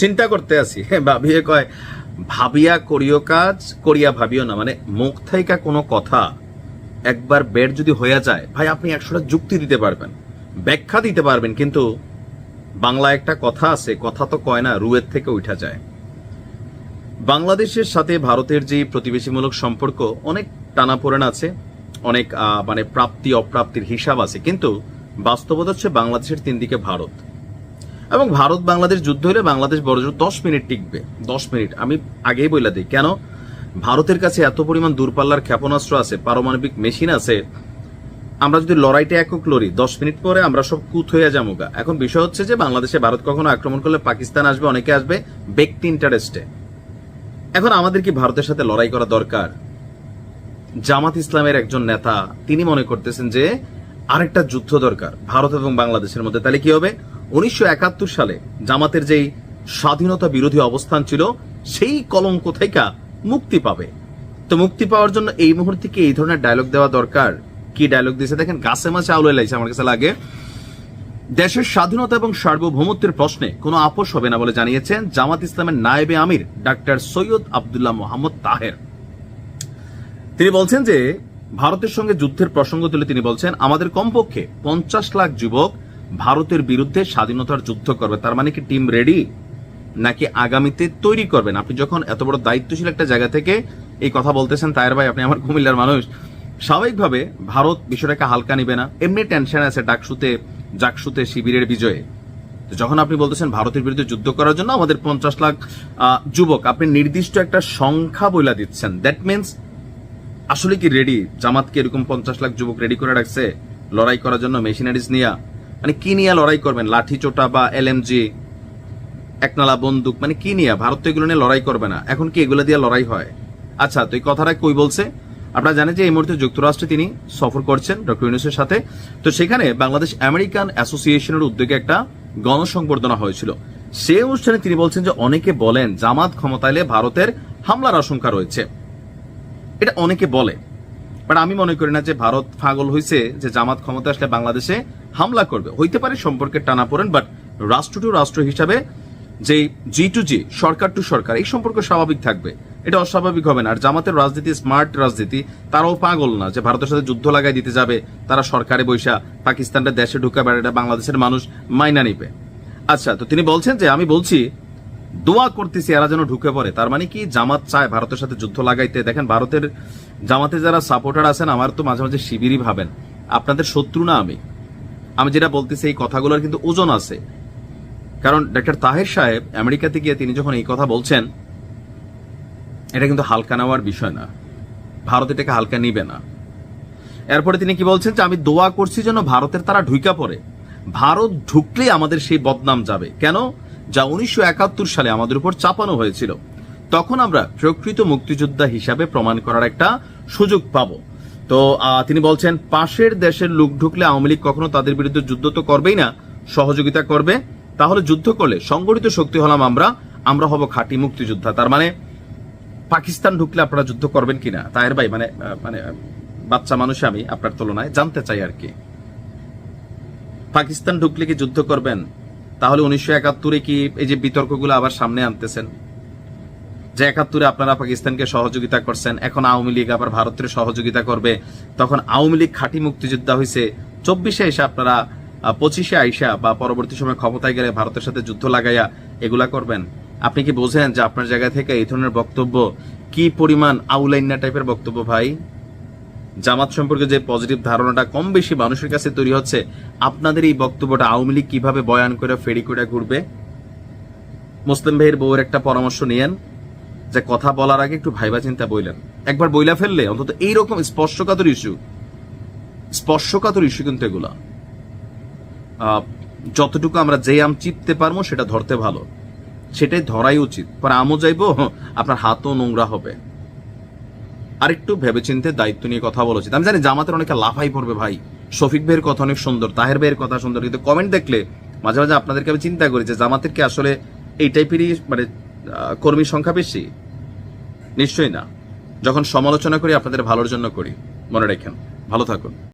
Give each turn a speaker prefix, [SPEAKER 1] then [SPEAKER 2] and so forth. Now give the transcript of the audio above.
[SPEAKER 1] চিন্তা করতে আছি। ভাবিয়ে কয়, ভাবিয়া করিও কাজ, করিয়া ভাবিও না। মানে মুখ থাইকা কোনো কথা একবার বেড যদি হইয়া যায়, ভাই আপনি একশোটা যুক্তি দিতে পারবেন, ব্যাখ্যা দিতে পারবেন, কিন্তু বাংলা একটা কথা আছে, কথা তো কয় না, রুয়ের থেকে উঠা যায়। বাংলাদেশের সাথে ভারতের যে প্রতিবেশীমূলক সম্পর্ক অনেক টানাপোড়েন আছে, অনেক মানে প্রাপ্তি অপ্রাপ্তির হিসাব আছে, কিন্তু বাস্তবতা হচ্ছে বাংলাদেশের তিন দিকে ভারত। এবং ভারত বাংলাদেশ যুদ্ধ হলে বাংলাদেশ বড় জোর দশ মিনিট টিকবে। দশ মিনিট। আমি আগেই বলে দিই। কেন? ভারতের কাছে এত পরিমাণ দূরপাল্লার ক্ষেপণাস্ত্র আছে, পারমাণবিক মেশিন আছে, আমরা যদি লড়াইটা একক লড়ি, দশ মিনিট পরে আমরা সব কুত হয়ে যামুগা। এখন বিষয় হচ্ছে যে, বাংলাদেশে ভারত কখনো আক্রমণ করলে পাকিস্তান আসবে, অনেকে আসবে ব্যক্তি ইন্টারেস্টে এখন আমাদের কি ভারতের সাথে লড়াই করা দরকার? জামাত ইসলামের একজন নেতা, তিনি মনে করতেছেন যে, আরেকটা যুদ্ধ দরকার, ভারত এবং বাংলাদেশের মধ্যে। তাহলে কি হবে? উনিশশো একাত্তর সালে জামাতের যেই স্বাধীনতা বিরোধী অবস্থান ছিল, সেই কলঙ্ক থেকে মুক্তি পাবে। তো মুক্তি পাওয়ার জন্য এই মুহূর্তে কি এই ধরনের ডায়লগ দেওয়া দরকার? কি ডায়লগ দিয়েছে? দেখেন, গাছে মাছে আউলে লাইছে আমার কাছে লাগে। দেশের স্বাধীনতা এবং সার্বভৌমত্বের প্রশ্নে কোনো আপোষ হবে না বলে জানিয়েছেন জামাত ইসলামের নায়েবে আমির ডাক্তার সৈয়দ আবদুল্লাহ মোহাম্মদ তাহের। তিনি বলছেন যে, ভারতের সঙ্গে যুদ্ধের প্রসঙ্গ তুলে তিনি বলছেন, আমাদের কমপক্ষে পঞ্চাশ লাখ যুবক ভারতের বিরুদ্ধে স্বাধীনতার যুদ্ধ করবে। তার মানে কি টিম রেডি নাকি আগামীতে তৈরি করবেন? আপনি যখন এত বড় দায়িত্বশীল একটা জায়গা থেকে এই কথা বলতেছেন তায়ের ভাই, আপনি আমার কুমিল্লার মানুষ। স্বাভাবিকভাবে ভারত বিষয়টাকে হালকা নিবে না। এমনি টেনশন আছে ডাকসুতে, জাকসুতে শিবিরের বিজয়ে। যখন আপনি বলতেছেন ভারতের বিরুদ্ধে যুদ্ধ করার জন্য আমাদের পঞ্চাশ লাখ যুবক, আপনি নির্দিষ্ট একটা সংখ্যা বইলা দিচ্ছেন। দ্যাট মিনস আসলে কি রেডি জামাতকে এরকম পঞ্চাশ লাখ যুবক রেডি করে রাখছে? লড়াই করার জন্য মেশিনারিজ নিয়া? মানে কি নিয়ে লড়াই করবেন? লাঠি চোটা বা এলএমজি একনালা বন্দুক? মানে কি নিয়ে? ভারত তো এগুলো নিয়ে লড়াই করবে না। এখন কি এগুলো দিয়ে লড়াই হয়? আচ্ছা তো এই কথাটা কই বলছে? আপনারা জানেন যে এই মুহূর্তে যুক্তরাষ্ট্রে তিনি সফর করছেন ডক্টর ইউনুসের সাথে। তো সেখানে বাংলাদেশ আমেরিকান অ্যাসোসিয়েশনের উদ্যোগে একটা গণসংবর্ধনা হয়েছিল। সেই অনুষ্ঠানে তিনি বলছেন যে অনেকে বলেন জামাত ক্ষমতায় এলে ভারতের হামলার আশঙ্কা রয়েছে। এটা অনেকে বলে। বাট আমি মনে করি না যে ভারত পাগল হয়েছে যে জামাত ক্ষমতা আসলে বাংলাদেশে হামলা করবে। হইতে পারে সম্পর্কের টানা পড়েন বাট রাষ্ট্র টু রাষ্ট্র হিসাবে যে জি টু জি সরকার টু সরকার, এই সম্পর্ক স্বাভাবিক থাকবে। এটা অস্বাভাবিক হবে না। আর জামাতের রাজনীতি স্মার্ট রাজনীতি, তারাও পাগল না যে ভারতের সাথে যুদ্ধ লাগাই দিতে যাবে। তারা সরকারে বৈশা পাকিস্তানটা দেশে ঢুকাবে এটা বাংলাদেশের মানুষ মাইনা নিবে। আচ্ছা তো তিনি বলছেন যে আমি বলছি, দোয়া করতেছি এরা যেন ঢুকে পড়ে। তার মানে কি জামাত চায় ভারতের সাথে যুদ্ধ লাগাইতে? দেখেন, ভারতের জামাতে যারা সাপোর্টার আছেন, আমার তো মাঝে মাঝে শিবিরই ভাবেন, আপনাদের শত্রু না আমি। আমি যেটা বলতেছি, এই কথাগুলোর কিন্তু ওজন আছে। কারণ ডাক্তার তাহের সাহেব আমেরিকাতে গিয়ে তিনি যখন এই কথা বলছেন, এটা কিন্তু হালকা নেওয়ার বিষয় না। ভারত এটাকে হালকা নিবে না। এরপরে তিনি কি বলছেন যে, আমি দোয়া করছি যেন ভারতের তারা ঢুইকা পড়ে। ভারত ঢুকলেই আমাদের সেই বদনাম যাবে। কেন? যা উনিশশো একাত্তর সালে আমাদের উপর চাপানো হয়েছিল। তখন আমরা প্রকৃত মুক্তিযোদ্ধা হিসাবে প্রমাণ করার একটা সুযোগ পাবো। তো তিনি বলছেন, পাশের দেশের লোক ঢুকলে আওয়ামী লীগ কখনো তাদের বিরুদ্ধে যুদ্ধ তো করবেই না, সহযোগিতা করবে। তাহলে যুদ্ধ করলে সংগঠিত শক্তি হলাম আমরা আমরা হব খাঁটি মুক্তিযোদ্ধা। তার মানে পাকিস্তান ঢুকলে আপনারা যুদ্ধ করবেন কিনা? তাহের ভাই মানে মানে বাচ্চা মানুষ আমি আপনার তুলনায় জানতে চাই আর কি। পাকিস্তান ঢুকলে কি যুদ্ধ করবেন? তাহলে উনিশশো একাত্তরে কি এই যে বিতর্কগুলো আবার সামনে আনতেছেন? যে একাত্তরে আপনারা পাকিস্তানকে সহযোগিতা করছেন, এখন আওয়ামী লীগ আবার ভারতের সহযোগিতা করবে, তখন আওয়ামী লীগ খাঁটি মুক্তিযোদ্ধা হয়েছে চব্বিশে এসে আপনারা পঁচিশে আইসা বা পরবর্তী সময় ক্ষমতায় গেলে ভারতের সাথে যুদ্ধ লাগাইয়া এগুলা করবেন। আপনি কি বোঝেন যে আপনার জায়গা থেকে এই ধরনের বক্তব্য কি পরিমাণ আউলাইন্না টাইপের বক্তব্য ভাই? জামাত সম্পর্কে যে পজিটিভ ধারণাটা কম বেশি মানুষের কাছে তৈরি হচ্ছে, আপনাদের এই বক্তব্যটা আওয়ামী লীগ কীভাবে বয়ান করে, ফেরি করে ঘুরবে? মুসলিম ভাইয়ের বউয়ের একটা পরামর্শ নিয়েন। যে কথা বলার আগে একটু ভাইবা চিন্তা বইলেন। একবার বইলা ফেললে অন্তত এইরকম স্পর্শকাতর ইস্যু স্পর্শকাতর ইস্যু কিন্তু এগুলা। যতটুকু আমরা যে আম চিপতে পারব সেটা ধরতে ভালো। সেটাই ধরাই উচিত। পরে আমও যাইবো আপনার হাতও নোংরা হবে। আরেকটু ভেবেচিন্তে দায়িত্ব নিয়ে কথা বলা উচিত। আমি জানি জামাতের অনেকে লাফাই পড়বে ভাই। শফিক ভাইয়ের কথা অনেক সুন্দর তাহের ভাইয়ের কথা সুন্দর কিন্তু কমেন্ট দেখলে মাঝে মাঝে আপনাদেরকে আমি চিন্তা করি যে জামাতের কি আসলে এই টাইপেরই মানে আহ, কর্মী সংখ্যা বেশি? নিশ্চয়ই না। যখন সমালোচনা করি আপনাদের ভালোর জন্য করি। মনে রাখেন। ভালো থাকুন।